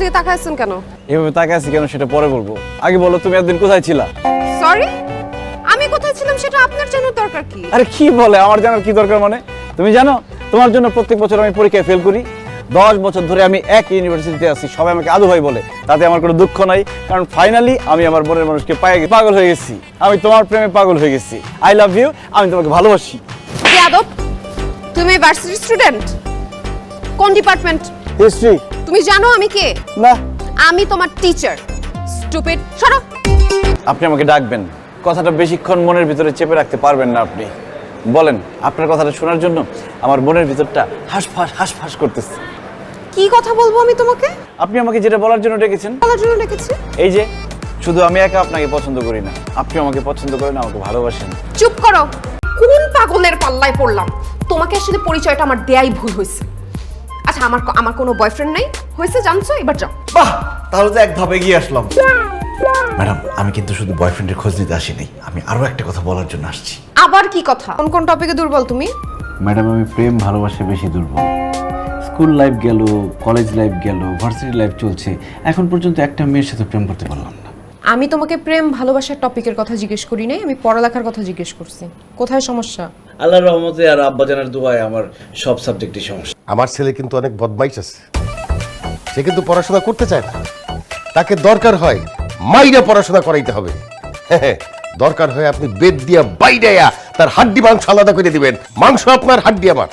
দিকে তাকাইছেন কেন? এভাবে তাকে আছি কেন সেটা পরে বলব। আগে বলো তুমি একদিন কোথায় ছিলা? সরি আমি কোথায় ছিলাম সেটা আপনার জানার দরকার কি? আরে কি বলে আমার জানার কি দরকার মানে? তুমি জানো তোমার জন্য প্রত্যেক বছর আমি পরীক্ষায় ফেল করি। দশ বছর ধরে আমি এক ইউনিভার্সিটিতে আছি সবাই আমাকে আদু ভাই বলে। তাতে আমার কোনো দুঃখ নাই কারণ ফাইনালি আমি আমার বোনের মানুষকে পায়ে গে- পাগল হয়ে গেছি। আমি তোমার প্রেমে পাগল হয়ে গেছি। আই লাভ ইউ আমি তোমাকে ভালোবাসি। যাদব তুমি ভার্সিটি স্টুডেন্ট কোন ডিপার্টমেন্ট হিস্ট্রি তুমি জানো আমি কে? না। আমি তোমার টিচার স্টুপিড সরো। আপনি আমাকে ডাকবেন। কথাটা বেশিক্ষণ মনের ভিতরে চেপে রাখতে পারবেন না আপনি। বলেন আপনার কথাটা শোনার জন্য আমার মনের ভিতরটা হাঁসফাঁস হাঁসফাঁস করতেছে। কি কথা বলব আমি তোমাকে? আপনি আমাকে যেটা বলার জন্য ডেকেছেন? বলার জন্য ডেকেছি। এই যে শুধু আমি একা আপনাকে পছন্দ করি না। আপনি আমাকে পছন্দ করেন আমাকে ভালোবাসেন। চুপ করো। কোন পাগলের পাল্লায় পড়লাম? তোমাকে আসলে পরিচয়টা আমার দেয়াই ভুল হয়েছে। আচ্ছা আমার আমার কোনো বয়ফ্রেন্ড নাই? হয়েছে জানছো? এবার যাও। বাহ! তাহলে তো এক ধাপে গিয়ে আসলাম। ম্যাডাম আমি কিন্তু শুধু বয়ফ্রেন্ডের খোঁজ নিতে আসিনি। আমি আরও একটা কথা বলার জন্য আসছি। আবার কি কথা? কোন কোন টপিকে দুর্বল তুমি? ম্যাডাম আমি প্রেম ভালোবাসা বেশি দুর্বল। স্কুল লাইফ গেল কলেজ লাইফ গেল ভার্সিটি লাইফ চলছে। এখন পর্যন্ত একটা মেয়ের সাথে প্রেম করতে পারলাম না। আমি তোমাকে প্রেম ভালোবাসার টপিকের কথা জিজ্ঞেস করি নাই আমি পড়ালেখার কথা জিজ্ঞেস করছি। কোথায় সমস্যা? আল্লাহর রহমতে আর আব্বাজানের দোয়ায় আমার সব সাবজেক্টই সমস্যা। আমার ছেলে কিন্তু অনেক বদমাইশ আছে। সে কিন্তু পড়াশোনা করতে চায় না। তাকে দরকার হয় মাইরা পড়াশোনা করাইতে হবে। হ্যাঁ, দরকার হয় আপনি বেদ দিয়া বাইরে তার হাড্ডি মাংস আলাদা করে দিবেন। মাংস আপনার হাড্ডি আমার।